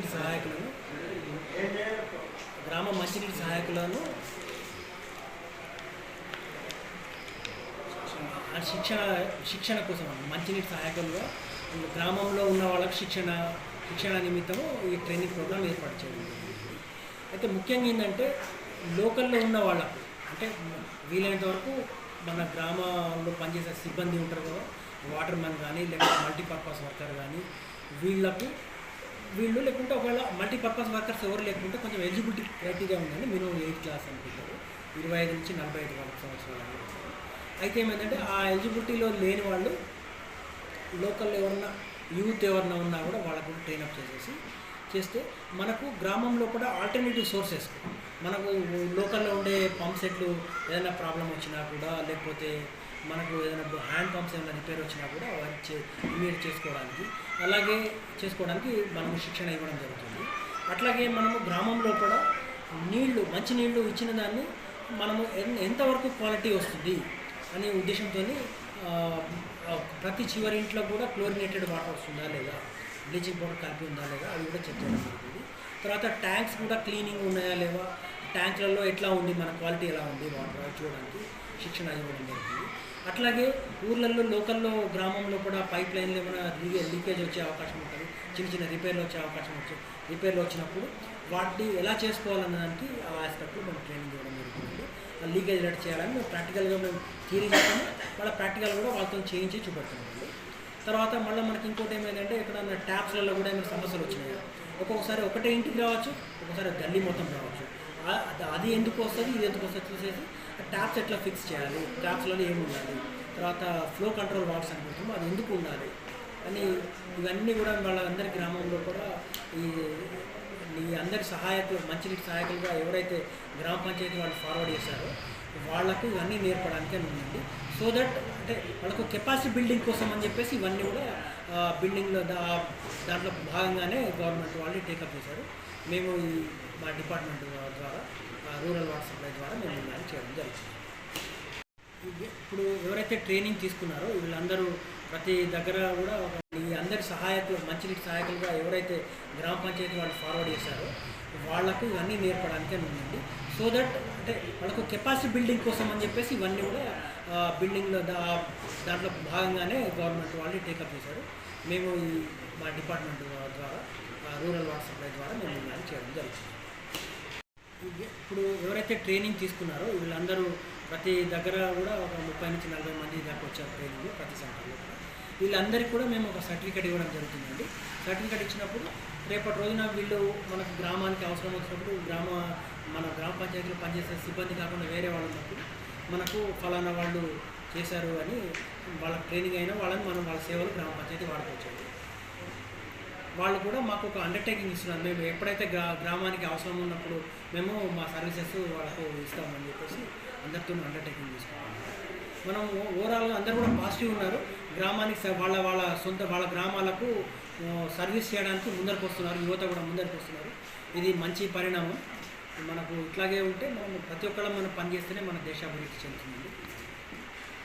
మంచినీటి సహాయకులను గ్రామ మంచినీటి సహాయకులను శిక్షణ శిక్షణ కోసం మంచినీటి సహాయకులుగా గ్రామంలో ఉన్న వాళ్ళకి శిక్షణ శిక్షణ నిమిత్తము ఈ ట్రైనింగ్ ప్రోగ్రాం ఏర్పాటు చేయడం అయితే ముఖ్యంగా ఏంటంటే లోకల్లో ఉన్న వాళ్ళకు అంటే వీలైనంత వరకు మన గ్రామంలో పనిచేసే సిబ్బంది ఉంటారు కదా వాటర్ మ్యాన్ కానీ లేకపోతే మల్టీపర్పస్ వర్కర్ కానీ వీళ్ళకు వీళ్ళు లేకుంటే ఒకవేళ మల్టీపర్పస్ వర్కర్స్ ఎవరు లేకుంటే కొంచెం ఎలిజిబిలిటీ క్రైటీరియా ఉందండి. మినిమం ఎయిత్ క్లాస్ అనుకుంటారు. ఇరవై ఐదు నుంచి నలభై ఐదు వరకు సంవత్సరాలు అయితే ఏమైందంటే ఆ ఎలిజిబిలిటీలో లేని వాళ్ళు లోకల్ ఎవరన్నా యూత్ ఎవరన్నా ఉన్నా కూడా వాళ్ళకు ట్రైన్ అప్ చేసేసి చేస్తే మనకు గ్రామంలో కూడా ఆల్టర్నేటివ్ సోర్సెస్ మనకు లోకల్లో ఉండే పంప్ సెట్లు ఏదైనా ప్రాబ్లం వచ్చినా కూడా లేకపోతే మనకు ఏదైనా హ్యాండ్ పంప్స్ ఏమైనా రిపేర్ వచ్చినా కూడా అవి ఇమీడియట్ చేసుకోవడానికి అలాగే చేసుకోవడానికి మనము శిక్షణ ఇవ్వడం జరుగుతుంది. అట్లాగే మనము గ్రామంలో కూడా నీళ్ళు మంచి నీళ్ళు ఇచ్చిన దాన్ని మనము ఎంతవరకు క్వాలిటీ వస్తుంది అనే ఉద్దేశంతో ప్రతి చివరి ఇంట్లో కూడా క్లోరినేటెడ్ వాటర్ వస్తుందా లేదా? బ్లీచింగ్ పౌడర్ కలిపి ఉందా లేదా అది కూడా చెక్ చేయడం జరుగుతుంది. తర్వాత ట్యాంక్స్ కూడా క్లీనింగ్ ఉన్నాయా లేవా? ట్యాంక్లలో ఎట్లా ఉంది? మన క్వాలిటీ ఎలా ఉంది? వాటర్ చూడడానికి శిక్షణ ఇవ్వడం జరుగుతుంది. అట్లాగే ఊర్లలో లోకల్లో గ్రామంలో కూడా పైప్ లైన్లు ఏమైనా లీకే లీకేజ్ వచ్చే అవకాశం ఉంటుంది. చిన్న చిన్న రిపేర్లు వచ్చే అవకాశం వచ్చే రిపేర్లు వచ్చినప్పుడు వాటిని ఎలా చేసుకోవాలన్న దానికి ఆ ఆస్పెక్ట్లో మేము ట్రైనింగ్ ఇవ్వడం జరుగుతుంది. ఆ లీకేజ్ రెడ్ చేయాలని మేము ప్రాక్టికల్గా మేము థీరీ చేస్తాము. మళ్ళీ ప్రాక్టికల్ కూడా వాళ్ళతో చేయించి చూపెడుతున్నాం తర్వాత మళ్ళీ మనకి ఇంకోటి ఏమైందంటే ఎక్కడన్నా ట్యాప్స్లలో కూడా ఏమైనా సమస్యలు వచ్చినాయి? ఒక్కొక్కసారి ఒకటే ఇంటికి రావచ్చు ఒక్కొక్కసారి గల్లీ మొత్తం రావచ్చు. అది- ఎందుకు వస్తుంది ఇది ఎందుకు వస్తుంది చూసేసి ట్యాప్స్ ఎట్లా ఫిక్స్ చేయాలి? ట్యాప్స్లలో ఏమి ఉండాలి? తర్వాత ఫ్లో కంట్రోల్ వాట్స్ అనుకుంటాము అది ఎందుకు ఉండాలి? అని ఇవన్నీ కూడా వాళ్ళందరి గ్రామంలో కూడా ఈ ఈ అందరి సహాయకులు మంచినీటి సహాయకులుగా ఎవరైతే గ్రామ పంచాయతీ వాళ్ళు ఫార్వర్డ్ చేశారో వాళ్ళకు ఇవన్నీ నేర్పడానికే ఉందండి సో దట్ అంటే వాళ్ళకు కెపాసిటీ బిల్డింగ్ కోసం అని చెప్పేసి ఇవన్నీ కూడా బిల్డింగ్లో దా దాంట్లో భాగంగానే గవర్నమెంట్ వాళ్ళు టేకప్ చేశారు. మేము ఈ మా డిపార్ట్మెంట్ ద్వారా రూరల్ వాటర్ సప్లై ద్వారా మేము ఇవన్నీ చేయడం జరుగుతుంది ఇప్పుడు ఎవరైతే ట్రైనింగ్ తీసుకున్నారో వీళ్ళందరూ ప్రతి దగ్గర కూడా ఒక ఈ అందరి సహాయకులు మంచినీటి సహాయకులుగా ఎవరైతే గ్రామ పంచాయతీ వాళ్ళు ఫార్వర్డ్ చేశారో వాళ్ళకు ఇవన్నీ నేర్పడానికి ఉందండి. సో దట్ అంటే వాళ్ళకు కెపాసిటీ బిల్డింగ్ కోసం అని చెప్పేసి ఇవన్నీ కూడా బిల్డింగ్లో దా దాంట్లో భాగంగానే గవర్నమెంట్ వాళ్ళు టేకప్ చేశారు. మేము ఈ మా డిపార్ట్మెంట్ ద్వారా రూరల్ వాటర్ సప్లై ద్వారా మేము ఇవన్నీ చేయడం జరుగుతుంది. ఇప్పుడు ఎవరైతే ట్రైనింగ్ తీసుకున్నారో వీళ్ళందరూ ప్రతి దగ్గర కూడా ఒక ముప్పై నుంచి నలభై మంది దాకా వచ్చారు ట్రైనింగ్ ప్రతి సెంటర్లో కూడా. వీళ్ళందరికీ కూడా మేము ఒక సర్టిఫికేట్ ఇవ్వడం జరుగుతుందండి. సర్టిఫికేట్ ఇచ్చినప్పుడు రేపటి రోజున వీళ్ళు మనకు గ్రామానికి అవసరం వచ్చినప్పుడు గ్రామ మన గ్రామ పంచాయతీలో పనిచేసే సిబ్బంది కాకుండా వేరే వాళ్ళు ఉన్నప్పుడు మనకు ఫలానా వాళ్ళు చేశారు అని వాళ్ళ ట్రైనింగ్ అయినా వాళ్ళని మనం వాళ్ళ సేవలు గ్రామ పంచాయతీ వాడుకోవచ్చు వాళ్ళు కూడా మాకు ఒక అండర్టేకింగ్ ఇస్తున్నారు. మేము ఎప్పుడైతే గ్రామానికి అవసరం ఉన్నప్పుడు మేము మా సర్వీసెస్ వాళ్ళకు ఇస్తామని చెప్పేసి అందరితో అండర్టేకింగ్ తీసుకున్నాం మనం ఓవరాల్గా అందరూ కూడా పాజిటివ్ ఉన్నారు. గ్రామానికి వాళ్ళ వాళ్ళ సొంత వాళ్ళ గ్రామాలకు సర్వీస్ చేయడానికి ముందరకు వస్తున్నారు. యువత కూడా ముందరకు వస్తున్నారు. ఇది మంచి పరిణామం. మనకు ఇట్లాగే ఉంటే మనం ప్రతి ఒక్కళ్ళం మనం పనిచేస్తేనే మన దేశాభివృద్ధి చెందుతుంది.